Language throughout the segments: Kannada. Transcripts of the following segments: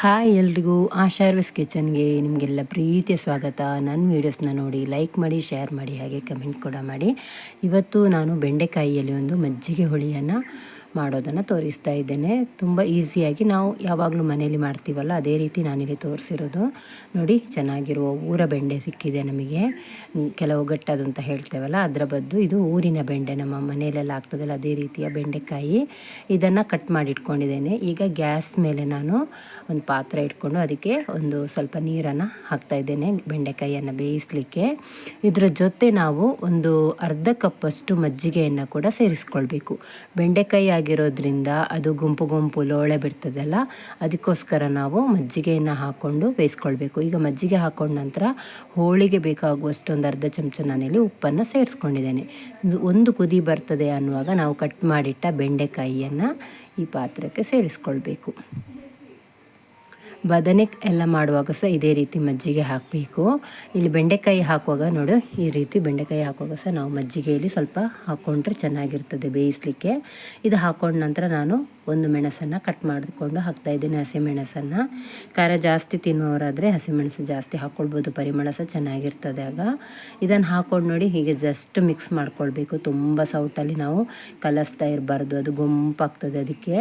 ಹಾಯ್ ಎಲ್ರಿಗೂ. ಆಶಾರ್ವಿಸ್ ಕಿಚನ್ಗೆ ನಿಮಗೆಲ್ಲ ಪ್ರೀತಿಯ ಸ್ವಾಗತ. ನನ್ನ ವೀಡಿಯೋಸ್ನ ನೋಡಿ ಲೈಕ್ ಮಾಡಿ, ಶೇರ್ ಮಾಡಿ, ಹಾಗೆ ಕಮೆಂಟ್ ಕೂಡ ಮಾಡಿ. ಇವತ್ತು ನಾನು ಬೆಂಡೆಕಾಯಿಯಲ್ಲಿ ಒಂದು ಮಜ್ಜಿಗೆ ಹುಳಿಯನ್ನು ಮಾಡೋದನ್ನು ತೋರಿಸ್ತಾ ಇದ್ದೇನೆ. ತುಂಬ ಈಸಿಯಾಗಿ ನಾವು ಯಾವಾಗಲೂ ಮನೇಲಿ ಮಾಡ್ತೀವಲ್ಲ, ಅದೇ ರೀತಿ ನಾನಿಲ್ಲಿ ತೋರಿಸಿರೋದು. ನೋಡಿ, ಚೆನ್ನಾಗಿರುವ ಊರ ಬೆಂಡೆ ಸಿಕ್ಕಿದೆ ನಮಗೆ. ಕೆಲವು ಗಟ್ಟದಂತ ಹೇಳ್ತೇವಲ್ಲ, ಅದರ ಬದ್ದು ಇದು ಊರಿನ ಬೆಂಡೆ. ನಮ್ಮ ಮನೆಯಲ್ಲೆಲ್ಲ ಆಗ್ತದಲ್ಲ, ಅದೇ ರೀತಿಯ ಬೆಂಡೆಕಾಯಿ. ಇದನ್ನು ಕಟ್ ಮಾಡಿ ಇಟ್ಕೊಂಡಿದ್ದೇನೆ ಈಗ ಗ್ಯಾಸ್ ಮೇಲೆ ನಾನು ಒಂದು ಪಾತ್ರೆ ಇಟ್ಕೊಂಡು ಅದಕ್ಕೆ ಒಂದು ಸ್ವಲ್ಪ ನೀರನ್ನು ಹಾಕ್ತಾ ಇದ್ದೇನೆ, ಬೆಂಡೆಕಾಯಿಯನ್ನು ಬೇಯಿಸಲಿಕ್ಕೆ. ಇದರ ಜೊತೆ ನಾವು ಒಂದು ಅರ್ಧ ಕಪ್ಪಷ್ಟು ಮಜ್ಜಿಗೆಯನ್ನು ಕೂಡ ಸೇರಿಸ್ಕೊಳ್ಬೇಕು. ಬೆಂಡೆಕಾಯಿ ಆಗಿರೋದ್ರಿಂದ ಅದು ಗುಂಪು ಗುಂಪು ಲೋಳೆ ಬಿಡ್ತದಲ್ಲ, ಅದಕ್ಕೋಸ್ಕರ ನಾವು ಮಜ್ಜಿಗೆಯನ್ನು ಹಾಕ್ಕೊಂಡು ಬೇಯಿಸ್ಕೊಳ್ಬೇಕು. ಈಗ ಮಜ್ಜಿಗೆ ಹಾಕೊಂಡ ನಂತರ ಹೋಳಿಗೆ ಬೇಕಾಗುವಷ್ಟು ಒಂದು ಅರ್ಧ ಚಮಚ ನಾನಿಲ್ಲಿ ಉಪ್ಪನ್ನು ಸೇರಿಸ್ಕೊಂಡಿದ್ದೇನೆ. ಒಂದು ಕುದಿ ಬರ್ತದೆ ಅನ್ನುವಾಗ ನಾವು ಕಟ್ ಮಾಡಿಟ್ಟ ಬೆಂಡೆಕಾಯಿಯನ್ನು ಈ ಪಾತ್ರಕ್ಕೆ ಸೇರಿಸ್ಕೊಳ್ಬೇಕು. ಬದನೆ ಎಲ್ಲ ಮಾಡುವಾಗ ಸಹ ಇದೇ ರೀತಿ ಮಜ್ಜಿಗೆ ಹಾಕಬೇಕು. ಇಲ್ಲಿ ಬೆಂಡೆಕಾಯಿ ಹಾಕುವಾಗ ನೋಡು, ಈ ರೀತಿ ಬೆಂಡೆಕಾಯಿ ಹಾಕುವಾಗ ಸಹ ನಾವು ಮಜ್ಜಿಗೆಯಲ್ಲಿ ಸ್ವಲ್ಪ ಹಾಕ್ಕೊಂಡ್ರೆ ಚೆನ್ನಾಗಿರ್ತದೆ ಬೇಯಿಸಲಿಕ್ಕೆ. ಇದು ಹಾಕೊಂಡ ನಂತರ ನಾನು ಒಂದು ಮೆಣಸನ್ನು ಕಟ್ ಮಾಡಿಕೊಂಡು ಹಾಕ್ತಾಯಿದ್ದೀನಿ ಹಸಿಮೆಣಸನ್ನು. ಖಾರ ಜಾಸ್ತಿ ತಿನ್ನುವವರಾದರೆ ಹಸಿಮೆಣಸು ಜಾಸ್ತಿ ಹಾಕ್ಕೊಳ್ಬೋದು ಪರಿಮಳ ಸಹ ಚೆನ್ನಾಗಿರ್ತದೆ ಆಗ. ಇದನ್ನು ಹಾಕ್ಕೊಂಡು ನೋಡಿ ಹೀಗೆ ಜಸ್ಟ್ ಮಿಕ್ಸ್ ಮಾಡ್ಕೊಳ್ಬೇಕು. ತುಂಬ ಸೌಟಲ್ಲಿ ನಾವು ಕಲಸ್ತಾ ಇರಬಾರ್ದು, ಅದು ಗುಂಪಾಗ್ತದೆ ಅದಕ್ಕೆ.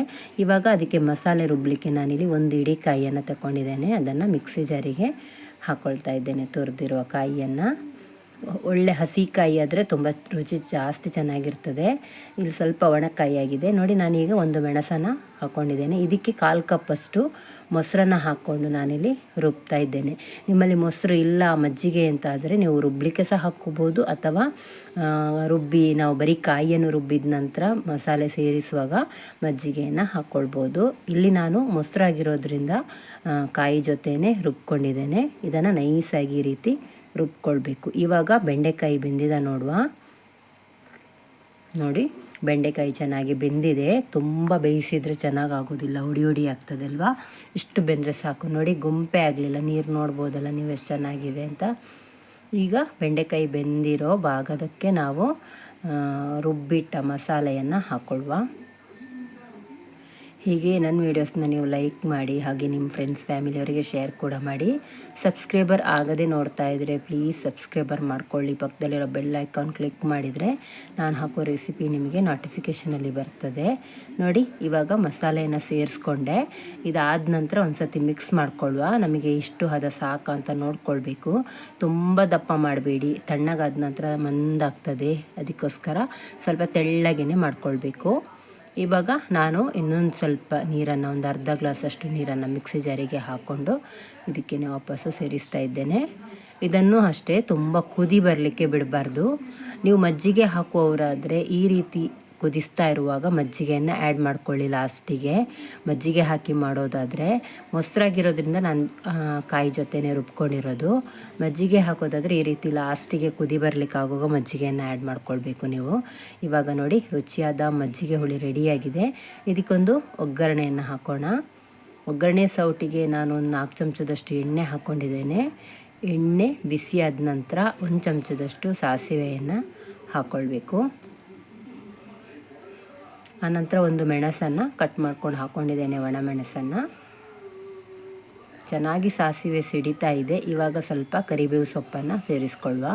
ಇವಾಗ ಅದಕ್ಕೆ ಮಸಾಲೆ ರುಬ್ಬಲಿಕ್ಕೆ ನಾನಿಲ್ಲಿ ಒಂದು ಇಡೀ ಕಾಯಿಯನ್ನು ತಗೊಂಡಿದ್ದೇನೆ ಅದನ್ನು ಮಿಕ್ಸಿ ಜಾರಿಗೆ ಹಾಕ್ಕೊಳ್ತಾ ಇದ್ದೇನೆ. ತುರಿದಿರುವ ಕಾಯಿಯನ್ನು. ಒಳ್ಳೆ ಹಸಿ ಕಾಯಿ ಆದರೆ ತುಂಬ ರುಚಿ ಜಾಸ್ತಿ ಚೆನ್ನಾಗಿರ್ತದೆ. ಇಲ್ಲಿ ಸ್ವಲ್ಪ ಒಣಕಾಯಿ ಆಗಿದೆ. ನೋಡಿ, ನಾನೀಗ ಒಂದು ಮೆಣಸನ್ನು ಹಾಕ್ಕೊಂಡಿದ್ದೇನೆ ಇದಕ್ಕೆ ಕಾಲು ಕಪ್ಪಷ್ಟು ಮೊಸರನ್ನು ಹಾಕ್ಕೊಂಡು ನಾನಿಲ್ಲಿ ರುಬ್ತಾ ಇದ್ದೇನೆ. ನಿಮ್ಮಲ್ಲಿ ಮೊಸರು ಇಲ್ಲ ಮಜ್ಜಿಗೆ ಅಂತ ಆದರೆ ನೀವು ರುಬ್ಲಿಕ್ಕೆ ಸಹ ಹಾಕ್ಕೋಬೋದು. ಅಥವಾ ರುಬ್ಬಿ ನಾವು ಬರೀ ಕಾಯಿಯನ್ನು ರುಬ್ಬಿದ ನಂತರ ಮಸಾಲೆ ಸೇರಿಸುವಾಗ ಮಜ್ಜಿಗೆಯನ್ನು ಹಾಕ್ಕೊಳ್ಬೋದು. ಇಲ್ಲಿ ನಾನು ಮೊಸರಾಗಿರೋದ್ರಿಂದ ಕಾಯಿ ಜೊತೆಯೇ ರುಬ್ಕೊಂಡಿದ್ದೇನೆ. ಇದನ್ನು ನೈಸಾಗಿ ಈ ರೀತಿ ರುಬ್ಕೊಳ್ಬೇಕು. ಇವಾಗ ಬೆಂಡೆಕಾಯಿ ಬೆಂದಿದ ನೋಡುವ. ನೋಡಿ, ಬೆಂಡೆಕಾಯಿ ಚೆನ್ನಾಗಿ ಬೆಂದಿದೆ. ತುಂಬ ಬೇಯಿಸಿದರೆ ಚೆನ್ನಾಗಾಗೋದಿಲ್ಲ ಹುಡಿ ಹುಡಿ ಆಗ್ತದಲ್ವಾ? ಇಷ್ಟು ಬೆಂದರೆ ಸಾಕು. ನೋಡಿ, ಗುಂಪೆ ಆಗಲಿಲ್ಲ. ನೀರು ನೋಡ್ಬೋದಲ್ಲ, ನೀವು ಎಷ್ಟು ಚೆನ್ನಾಗಿದೆ ಅಂತ. ಈಗ ಬೆಂಡೆಕಾಯಿ ಬೆಂದಿರೋ ಭಾಗದಕ್ಕೆ ನಾವು ರುಬ್ಬಿಟ್ಟ ಮಸಾಲೆಯನ್ನು ಹಾಕ್ಕೊಳ್ವಾ ಹೀಗೆ ನನ್ನ ವೀಡಿಯೋಸ್ನ ನೀವು ಲೈಕ್ ಮಾಡಿ, ಹಾಗೆ ನಿಮ್ಮ ಫ್ರೆಂಡ್ಸ್ ಫ್ಯಾಮಿಲಿಯವರಿಗೆ ಶೇರ್ ಕೂಡ ಮಾಡಿ. ಸಬ್ಸ್ಕ್ರೈಬರ್ ಆಗದೆ ನೋಡ್ತಾ ಇದ್ದರೆ ಪ್ಲೀಸ್ ಸಬ್ಸ್ಕ್ರೈಬರ್ ಮಾಡ್ಕೊಳ್ಳಿ. ಪಕ್ಕದಲ್ಲಿರೋ ಬೆಲ್ ಐಕಾನ್ ಕ್ಲಿಕ್ ಮಾಡಿದರೆ ನಾನು ಹಾಕೋ ರೆಸಿಪಿ ನಿಮಗೆ ನೋಟಿಫಿಕೇಷನಲ್ಲಿ ಬರ್ತದೆ. ನೋಡಿ, ಇವಾಗ ಮಸಾಲೆಯನ್ನು ಸೇರಿಸ್ಕೊಂಡೆ. ಇದಾದ ನಂತರ ಒಂದು ಸತಿ ಮಿಕ್ಸ್ ಮಾಡ್ಕೊಳ್ಳುವ. ನಮಗೆ ಇಷ್ಟು ಹದ ಸಾಕು ಅಂತ ನೋಡ್ಕೊಳ್ಬೇಕು. ತುಂಬ ದಪ್ಪ ಮಾಡಬೇಡಿ. ತಣ್ಣಗಾದ ನಂತರ ಮಂದಾಗ್ತದೆ. ಅದಕ್ಕೋಸ್ಕರ ಸ್ವಲ್ಪ ತೆಳ್ಳಗೇ ಮಾಡ್ಕೊಳ್ಬೇಕು. ಇವಾಗ ನಾನು ಇನ್ನೊಂದು ಸ್ವಲ್ಪ ನೀರನ್ನು, ಒಂದು ಅರ್ಧ ಗ್ಲಾಸಷ್ಟು ನೀರನ್ನು ಮಿಕ್ಸಿ ಜಾರಿಗೆ ಹಾಕ್ಕೊಂಡು ಇದಕ್ಕೆ ವಾಪಸ್ಸು ಸೇರಿಸ್ತಾ ಇದ್ದೇನೆ. ಇದನ್ನು ಅಷ್ಟೇ ತುಂಬ ಕುದಿ ಬರಲಿಕ್ಕೆ ಬಿಡಬಾರ್ದು. ನೀವು ಮಜ್ಜಿಗೆ ಹಾಕುವವರಾದರೆ ಈ ರೀತಿ ಕುದಿಸ್ತಾ ಇರುವಾಗ ಮಜ್ಜಿಗೆಯನ್ನು ಆ್ಯಡ್ ಮಾಡ್ಕೊಳ್ಳಿ ಲಾಸ್ಟಿಗೆ ಮಜ್ಜಿಗೆ ಹಾಕಿ ಮಾಡೋದಾದರೆ ಮೊಸರಾಗಿರೋದ್ರಿಂದ ನಾನು ಕಾಯಿ ಜೊತೆನೇ ರುಬ್ಕೊಂಡಿರೋದು. ಮಜ್ಜಿಗೆ ಹಾಕೋದಾದರೆ ಈ ರೀತಿ ಲಾಸ್ಟಿಗೆ ಕುದಿ ಬರಲಿಕ್ಕಾಗುವಾಗ ಮಜ್ಜಿಗೆಯನ್ನು ಆ್ಯಡ್ ಮಾಡ್ಕೊಳ್ಬೇಕು ನೀವು. ಇವಾಗ ನೋಡಿ ರುಚಿಯಾದ ಮಜ್ಜಿಗೆ ಹುಳಿ ರೆಡಿಯಾಗಿದೆ. ಇದಕ್ಕೊಂದು ಒಗ್ಗರಣೆಯನ್ನು ಹಾಕೋಣ. ಒಗ್ಗರಣೆ ಸೌಟಿಗೆ ನಾನು ಒಂದು ನಾಲ್ಕು ಚಮಚದಷ್ಟು ಎಣ್ಣೆ ಹಾಕ್ಕೊಂಡಿದ್ದೇನೆ ಎಣ್ಣೆ ಬಿಸಿಯಾದ ನಂತರ ಒಂದು ಚಮಚದಷ್ಟು ಸಾಸಿವೆಯನ್ನು ಹಾಕ್ಕೊಳ್ಬೇಕು ಆನಂತರ ಒಂದು ಮೆಣಸನ್ನು ಕಟ್ ಮಾಡ್ಕೊಂಡು ಹಾಕ್ಕೊಂಡಿದ್ದೇನೆ ಒಣ ಮೆಣಸನ್ನು. ಚೆನ್ನಾಗಿ ಸಾಸಿವೆ ಸಿಡಿತಾ ಇದೆ. ಇವಾಗ ಸ್ವಲ್ಪ ಕರಿಬೇವು ಸೊಪ್ಪನ್ನು ಸೇರಿಸ್ಕೊಳ್ಳುವ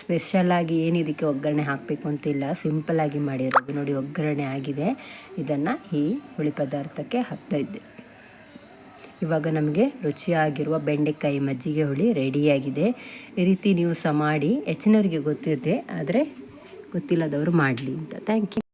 ಸ್ಪೆಷಲಾಗಿ ಏನಿದಕ್ಕೆ ಒಗ್ಗರಣೆ ಹಾಕಬೇಕು ಅಂತಿಲ್ಲ. ಸಿಂಪಲ್ಲಾಗಿ ಮಾಡಿರೋದು. ನೋಡಿ, ಒಗ್ಗರಣೆ ಆಗಿದೆ. ಇದನ್ನು ಈ ಹುಳಿ ಪದಾರ್ಥಕ್ಕೆ ಹಾಕ್ತಾ ಇದ್ದೆ. ಇವಾಗ ನಮಗೆ ರುಚಿಯಾಗಿರುವ ಬೆಂಡೆಕಾಯಿ ಮಜ್ಜಿಗೆ ಹುಳಿ ರೆಡಿಯಾಗಿದೆ ಈ ರೀತಿ ನೀವು ಸಹ ಮಾಡಿ, ಹೆಚ್ಚಿನವರಿಗೆ ಗೊತ್ತಿದೆ ಆದರೆ ಗೊತ್ತಿಲ್ಲದವರು ಮಾಡಲಿ ಅಂತ. Thank you